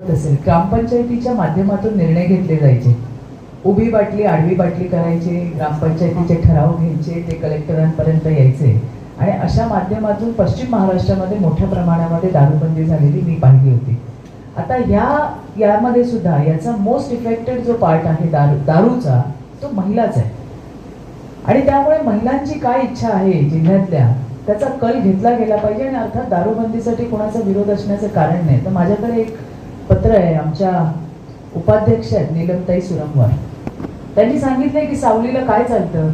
असेल ग्रामपंचायतीच्या माध्यमातून निर्णय घेतले जायचे. उभी बाटली आडवी बाटली करायचे ग्रामपंचायतीचे ठराव घ्यायचे ते कलेक्टरांपर्यंत यायचे. आणि अशा माध्यमातून पश्चिम महाराष्ट्रामध्ये मोठ्या प्रमाणामध्ये दारूबंदी झालेली मी पाहिली होती. आता ह्या यामध्ये सुद्धा याचा मोस्ट इफेक्टेड जो पार्ट आहे दारू दारूचा तो महिलाच आहे. आणि त्यामुळे महिलांची काय इच्छा आहे जिल्ह्यातल्या त्याचा कल घेतला गेला पाहिजे आणि अर्थात दारूबंदीसाठी कोणाचा विरोध असण्याचं कारण नाही. तर माझ्याकडे एक पत्र आहे आमच्या उपाध्यक्ष आहेत नीलमताई सुरमवार. त्यांनी सांगितलंय की सावलीला काय चालतं?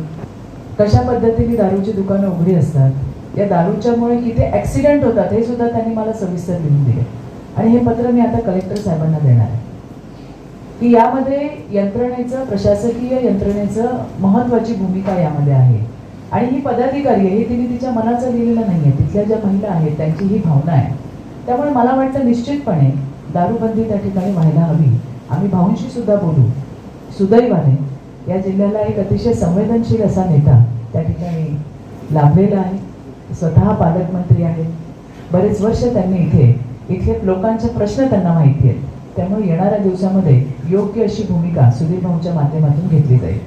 कशा पद्धतीने दारूची दुकानं उघडी असतात? या दारूच्यामुळे किती ऍक्सिडेंट होतात हे सुद्धा त्यांनी मला सविस्तर लिहून दिले आणि हे पत्र मी आता कलेक्टर साहेबांना देणार आहे. की यामध्ये यंत्रणेचं प्रशासकीय यंत्रणेचं महत्वाची भूमिका यामध्ये आहे. आणि ही पदाधिकारी आहे हे तिने तिच्या मनाचं लिहिलेलं नाहीये. तिथल्या ज्या महिला आहेत त्यांची ही भावना आहे. त्यामुळे मला वाटतं निश्चितपणे दारूबंदी त्या ठिकाणी व्हायला हवी. आम्ही भाऊंशी सुद्धा बोलू. सुदैवाने या जिल्ह्याला एक अतिशय संवेदनशील असा नेता त्या ठिकाणी लाभलेला आहे. स्वतः पालकमंत्री आहेत. बरेच वर्ष त्यांनी इथे इथले लोकांचे प्रश्न त्यांना माहिती आहेत. त्यामुळे येणाऱ्या दिवसामध्ये योग्य अशी भूमिका सुधीर भाऊंच्या माध्यमातून घेतली जाईल.